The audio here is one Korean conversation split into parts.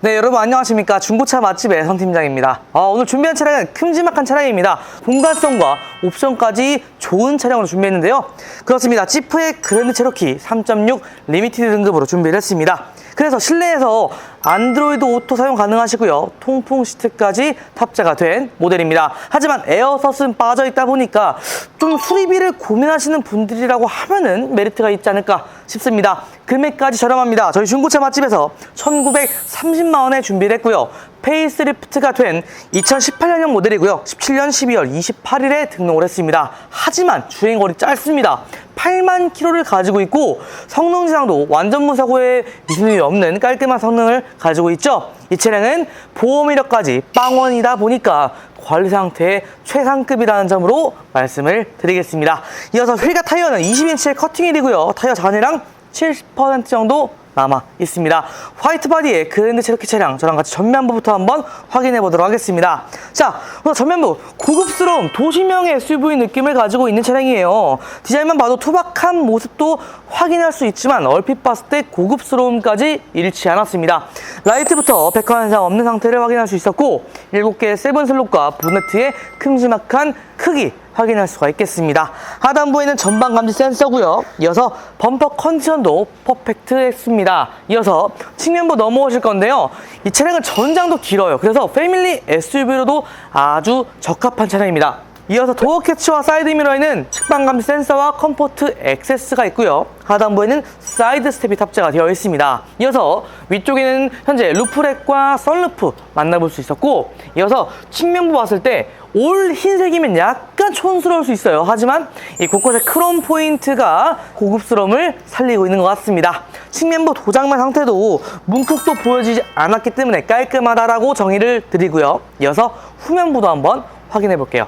네, 여러분 안녕하십니까. 중고차 맛집의 선 팀장입니다. 아, 오늘 준비한 차량은 큼지막한 차량입니다. 공간성과 옵션까지 좋은 차량으로 준비했는데요. 그렇습니다. 지프의 그랜드 체로키 3.6 리미티드 등급으로 준비를 했습니다. 그래서 실내에서 안드로이드 오토 사용 가능하시고요. 통풍 시트까지 탑재가 된 모델입니다. 하지만 에어서스는 빠져 있다 보니까 좀 수리비를 고민하시는 분들이라고 하면은 메리트가 있지 않을까 싶습니다. 금액까지 저렴합니다. 저희 중고차 맛집에서 1930만 원에 준비를 했고요. 페이스리프트가 된 2018년형 모델이고요. 17년 12월 28일에 등록을 했습니다. 하지만 주행거리 짧습니다. 8만 킬로를 가지고 있고 성능 지상도 완전 무 사고에 미순이 없는 깔끔한 성능을 가지고 있죠. 이 차량은 보험 이력까지 빵원이다 보니까 관리 상태 최상급이라는 점으로 말씀을 드리겠습니다. 이어서 휠과 타이어는 20인치의 커팅휠이고요. 타이어 잔해량 70% 정도 남아 있습니다. 화이트 바디의 그랜드 체로키 차량 저랑 같이 전면부부터 한번 확인해 보도록 하겠습니다. 자, 우선 전면부 고급스러운 도시명 SUV 느낌을 가지고 있는 차량이에요. 디자인만 봐도 투박한 모습도 확인할 수 있지만 얼핏 봤을 때 고급스러움까지 잃지 않았습니다. 라이트부터 백화 현상 없는 상태를 확인할 수 있었고 7개의 세븐 슬롯과 보네트의 큼지막한 크기 확인할 수가 있겠습니다. 하단부에는 전방 감지 센서고요. 이어서 범퍼 컨디션도 퍼펙트했습니다. 이어서 측면부 넘어오실 건데요. 이 차량은 전장도 길어요. 그래서 패밀리 SUV로도 아주 적합한 차량입니다. 이어서 도어 캐치와 사이드 미러에는 측방 감지 센서와 컴포트 액세스가 있고요. 하단부에는 사이드 스텝이 탑재가 되어 있습니다. 이어서 위쪽에는 현재 루프렉과 썬루프 만나볼 수 있었고 이어서 측면부 봤을 때 올 흰색이면 약간 촌스러울 수 있어요. 하지만 이 곳곳에 크롬 포인트가 고급스러움을 살리고 있는 것 같습니다. 측면부 도장만 상태도 문콕도 보여지지 않았기 때문에 깔끔하다라고 정의를 드리고요. 이어서 후면부도 한번 확인해 볼게요.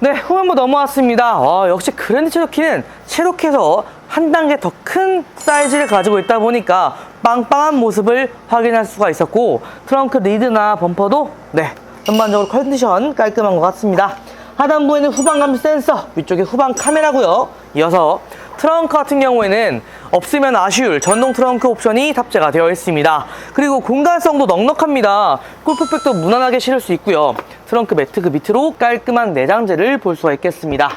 네, 후면부 넘어왔습니다. 어, 역시 그랜드 체로키는 체로키에서 한 단계 더 큰 사이즈를 가지고 있다 보니까 빵빵한 모습을 확인할 수가 있었고 트렁크 리드나 범퍼도 네, 전반적으로 컨디션 깔끔한 것 같습니다. 하단부에는 후방 감지 센서, 위쪽에 후방 카메라고요. 이어서 트렁크 같은 경우에는 없으면 아쉬울 전동 트렁크 옵션이 탑재가 되어 있습니다. 그리고 공간성도 넉넉합니다. 골프백도 무난하게 실을 수 있고요. 트렁크 매트 그 밑으로 깔끔한 내장재를 볼 수가 있겠습니다.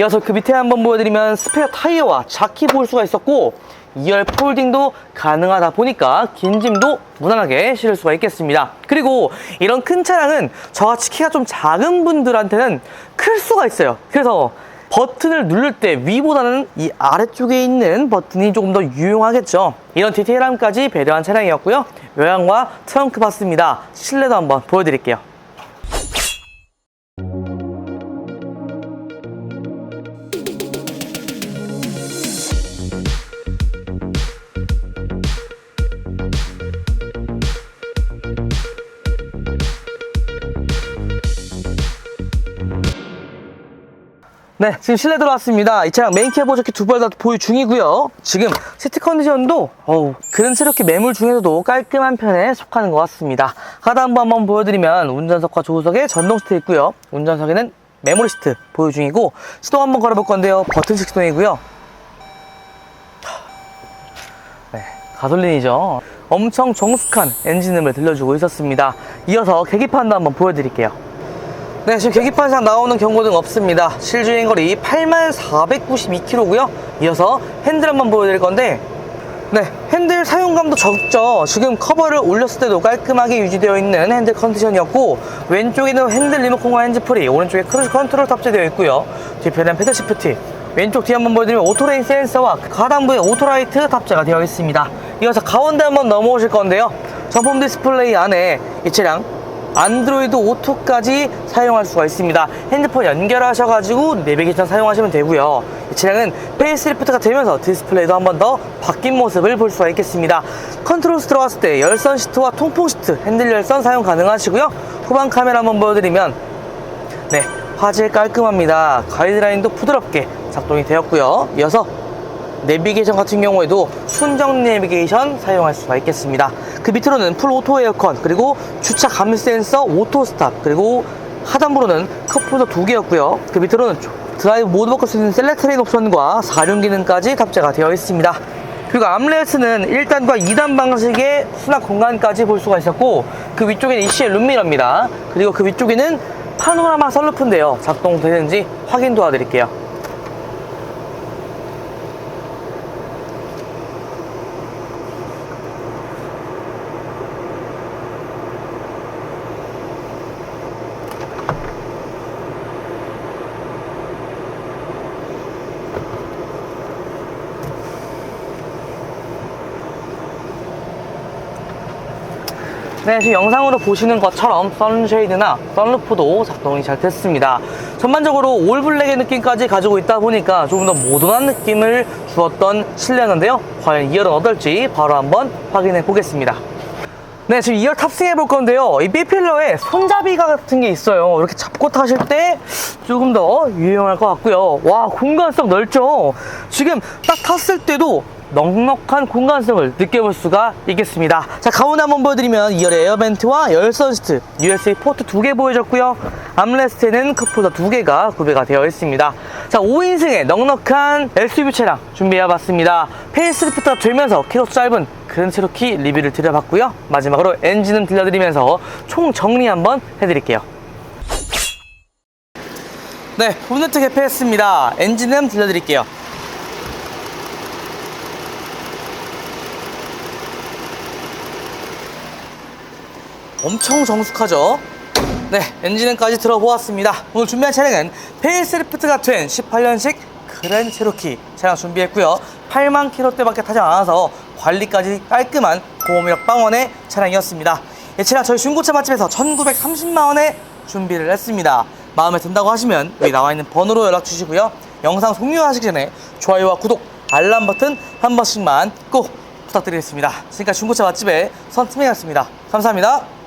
이어서 그 밑에 한번 보여드리면 스페어 타이어와 자키 볼 수가 있었고 2열 폴딩도 가능하다 보니까 긴 짐도 무난하게 실을 수가 있겠습니다. 그리고 이런 큰 차량은 저같이 키가 좀 작은 분들한테는 클 수가 있어요. 그래서 버튼을 누를 때 위보다는 이 아래쪽에 있는 버튼이 조금 더 유용하겠죠. 이런 디테일함까지 배려한 차량이었고요. 외양과 트렁크 봤습니다. 실내도 한번 보여드릴게요. 네, 지금 실내 들어왔습니다. 이 차량 메인 캐버 저키 두발 다 보유 중이고요. 지금 시트 컨디션도 어우, 그랜스럽게 매물 중에서도 깔끔한 편에 속하는 것 같습니다. 하단부 한번 보여드리면 운전석과 조수석에 전동 시트 있고요. 운전석에는 메모리 시트 보유 중이고 시동 한번 걸어볼 건데요. 버튼식 시동이고요. 네, 가솔린이죠. 엄청 정숙한 엔진음을 들려주고 있었습니다. 이어서 계기판도 한번 보여드릴게요. 네, 지금 계기판상 나오는 경고등 없습니다. 실주행 거리 8492km고요. 이어서 핸들 한번 보여드릴 건데 네, 핸들 사용감도 적죠. 지금 커버를 올렸을 때도 깔끔하게 유지되어 있는 핸들 컨디션이었고 왼쪽에는 핸들 리모컨과 핸즈프리, 오른쪽에 크루즈 컨트롤 탑재되어 있고요. 뒤편엔 패드 시프트, 왼쪽 뒤 한번 보여드리면 오토레인 센서와 하단부에 오토라이트 탑재가 되어 있습니다. 이어서 가운데 한번 넘어오실 건데요. 전품 디스플레이 안에 이 차량 안드로이드 오토까지 사용할 수가 있습니다. 핸드폰 연결하셔가지고 내비게이션 사용하시면 되고요. 이 차량은 페이스리프트가 되면서 디스플레이도 한 번 더 바뀐 모습을 볼 수가 있겠습니다. 컨트롤스 들어갔을 때 열선 시트와 통풍 시트, 핸들 열선 사용 가능하시고요. 후방 카메라 한번 보여드리면 네 화질 깔끔합니다. 가이드라인도 부드럽게 작동이 되었고요. 이어서 내비게이션 같은 경우에도 순정 내비게이션 사용할 수가 있겠습니다. 그 밑으로는 풀 오토 에어컨, 그리고 주차 감지 센서 오토 스탑, 그리고 하단부로는 컵홀더 두 개였고요. 그 밑으로는 드라이브 모드 바꿀 수 있는 셀렉트레인 옵션과 사륜 기능까지 탑재가 되어 있습니다. 그리고 암레스는 1단과 2단 방식의 수납 공간까지 볼 수가 있었고 그 위쪽에는 ECL 룸미러입니다. 그리고 그 위쪽에는 파노라마 썬루프인데요. 작동되는지 확인 도와드릴게요. 네, 지금 영상으로 보시는 것처럼 선쉐이드나 썬루프도 작동이 잘 됐습니다. 전반적으로 올블랙의 느낌까지 가지고 있다 보니까 조금 더 모던한 느낌을 주었던 실내였는데요. 과연 2열은 어떨지 바로 한번 확인해 보겠습니다. 네, 지금 2열 탑승해 볼 건데요. 이 B필러에 손잡이가 같은 게 있어요. 이렇게 잡고 타실 때 조금 더 유용할 것 같고요. 와, 공간성 넓죠? 지금 딱 탔을 때도 넉넉한 공간성을 느껴볼 수가 있겠습니다. 자, 가운데 한번 보여드리면 2열의 에어벤트와 열선 시트, USB 포트 두 개 보여줬고요. 암레스트에는 컵홀더 두 개가 구비가 되어 있습니다. 자, 5인승의 넉넉한 SUV 차량 준비해봤습니다. 페이스리프트가 되면서 계속 짧은 그랜 체로키 리뷰를 드려봤고요. 마지막으로 엔진음 들려드리면서 총 정리 한번 해드릴게요. 네, 본네트 개폐했습니다. 엔진음 들려드릴게요. 엄청 정숙하죠? 네, 엔진음까지 들어보았습니다. 오늘 준비한 차량은 페이스리프트가 된 18년식 그랜 체로키 차량 준비했고요. 8만 킬로대밖에 타지 않아서 관리까지 깔끔한 고음력 빵원의 차량이었습니다. 이 차량 저희 중고차 맛집에서 1930만 원에 준비를 했습니다. 마음에 든다고 하시면 여기 나와 있는 번호로 연락 주시고요. 영상 종료하시기 전에 좋아요와 구독, 알람 버튼 한 번씩만 꼭 부탁드리겠습니다. 지금까지 중고차 맛집의 선트맨이었습니다. 감사합니다.